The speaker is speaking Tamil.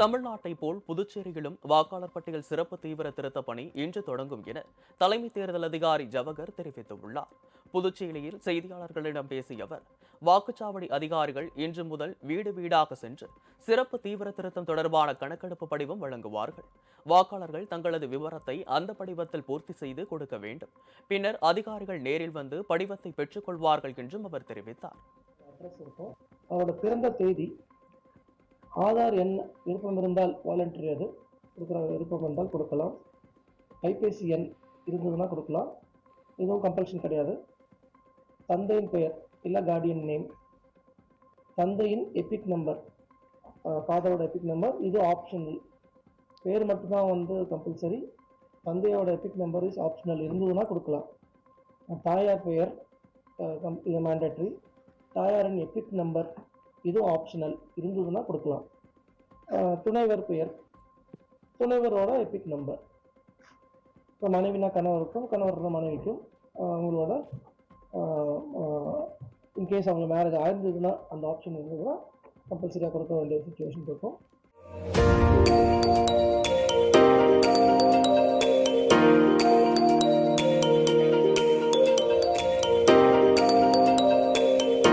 தமிழ்நாட்டை போல் புதுச்சேரியிலும் வாக்காளர் பட்டியல் சிறப்பு தீவிர திருத்த பணி இன்று தொடங்கும் என தலைமை தேர்தல் அதிகாரி ஜவகர் தெரிவித்துள்ளார். புதுச்சேரியில் செய்தியாளர்களிடம் பேசிய அவர் வாக்குச்சாவடி அதிகாரிகள் இன்று முதல் வீடு வீடாக சென்று சிறப்பு தீவிர திருத்தம் தொடர்பான கணக்கெடுப்பு படிவம் வழங்குவார்கள். வாக்காளர்கள் தங்களது விவரத்தை அந்த படிவத்தில் பூர்த்தி செய்து கொடுக்க வேண்டும். பின்னர் அதிகாரிகள் நேரில் வந்து படிவத்தை பெற்றுக்கொள்வார்கள் என்றும் அவர் தெரிவித்தார். அவரோட பிறந்த தேதி ஆதார் எண் விருப்பம் இருந்தால் வாலண்டரி அது. கொடுக்குற விருப்பம் இருந்தால் கொடுக்கலாம். கைபேசி எண் இருந்ததுன்னா கொடுக்கலாம். இதுவும் கம்பல்ஷன் கிடையாது. தந்தையின் பெயர் இல்லை கார்டியன் நேம் தந்தையின் எபிக் நம்பர் ஃபாதரோட எபிக் நம்பர் இது ஆப்ஷனல் பேர் மட்டும்தான் வந்து கம்பல்சரி தந்தையோட எபிக் நம்பர் இஸ் ஆப்ஷனல் இருந்ததுன்னா கொடுக்கலாம். தாயார் பெயர் கம்- இது மேண்டட்ரி தாயாரின் எபிக் நம்பர் இதுவும் ஆப்ஷனல் இருந்ததுன்னா கொடுக்கலாம். துணைவர் பெயர். துணைவரோட எபிக் நம்பர் இப்போ மனைவினா கணவருக்கும் கணவரோட மனைவிக்கும் அவங்களோட இன்கேஸ் அவங்க மேரேஜ் ஆயிருந்ததுன்னா அந்த ஆப்ஷன் இருந்ததுன்னா கம்பல்சரியாக கொடுக்க வேண்டிய சுச்சுவேஷன் இருக்கும்.